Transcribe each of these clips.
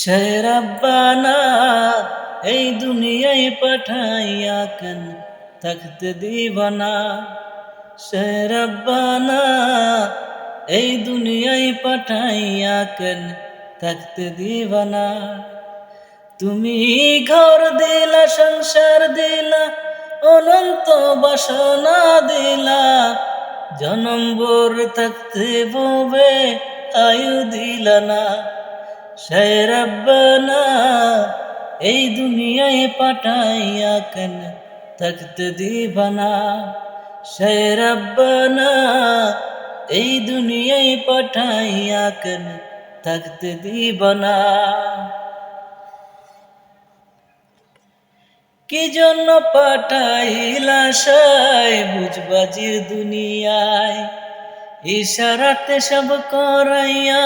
শেরাব্বানা এই দুনিয়ায় পাঠাইয়া কেন থাকতে দিবানা? শেরাব্বানা এই দুনিয়ায় পাঠাইয়া কেন থাকতে দিবানা? তুমি ঘর দিলা, সংসার দিলা, অনন্ত বাসনা দিলা, জনম ভোর থাকতে ববে, আয়ু দিলা না। শেরব্বানা এই দুনিয়ায় পাঠাইয়া কেন থাকতে দিবানা? শেরব্বানা এই দুনিয়ায় পাঠাইয়া কেন থাকতে দিবানা? কি জন্য পাঠাইলা সাই বুঝবাজির দুনিয়ায়? ইশারাতে সব করাইয়া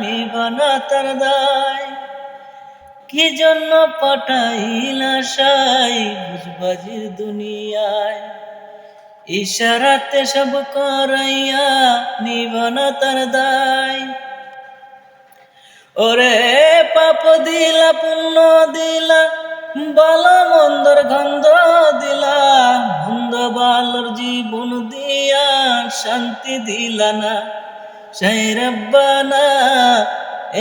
নিবানা তার দায়। কি জন্য পাঠাইলা সাই বুঝবাজির দুনিয়ায়? ইশারাতে সব করাইয়া নিবানা তার দায়। ওরে পাপ দিলা, পুণ্য দিলা, বালা মন্দর গন্ধ দিলা মন্দ বালর জীবন দিয়া শান্তি দিলা না। সেই রব্বানা,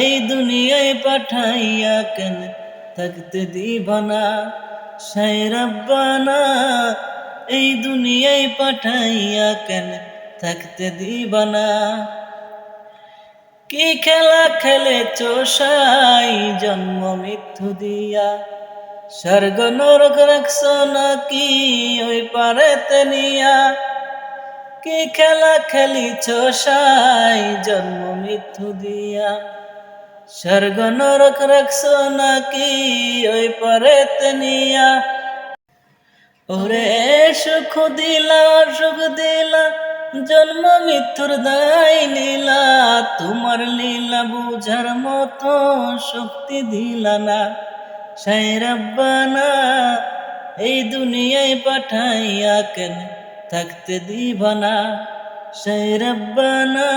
এই দুনিয়ায় পাঠাইয়া কেন থাকতে দিবানা সেই রব্বানা, এই দুনিয়ায় পাঠাইয়া কেন থাকতে দিবানা কি খেলা খেলে চোষাই জন্ম মৃত্যু দিয়া? স্বর্গ নরক রাখছ নাকি ওই পারে তেনিয়া কি খেলা খেলিছ সাই জন্ম মৃত্যু দিয়া? স্বর্গ নরক রাখছ নাকি ওই পারে তেনিয়া ওরে সুখ দিলা সুখ দিলা, জন্ম মৃত্যুর দায় লীলা তোমার লীলা বুঝার মতো শক্তি দিলা না। সাই রব্বানা, এই দুনিয়ায় পাঠাইয়া কেন থাকতে দিবানা? সাই রব্বানা,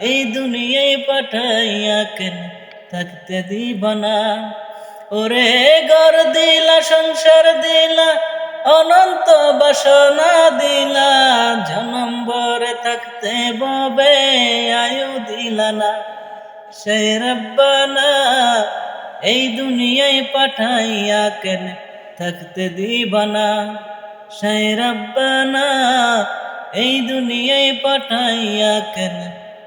এই দুনিয়ায় পাঠাইয়া কেন থাকতে দিবানা? ওরে ঘর দিলা, সংসার দিলা, অনন্ত বাসনা দিলা, জনম ভরে থাকতে ববে আয়ু দিলা না সেই রব্বানা এই দুনিয়ায় পাঠাইয়া কেন থাকতে দিবানা? সাই রব্বানা এই দুনিয়ায় পাঠাইয়া কেন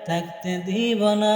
থাকতে দিবানা?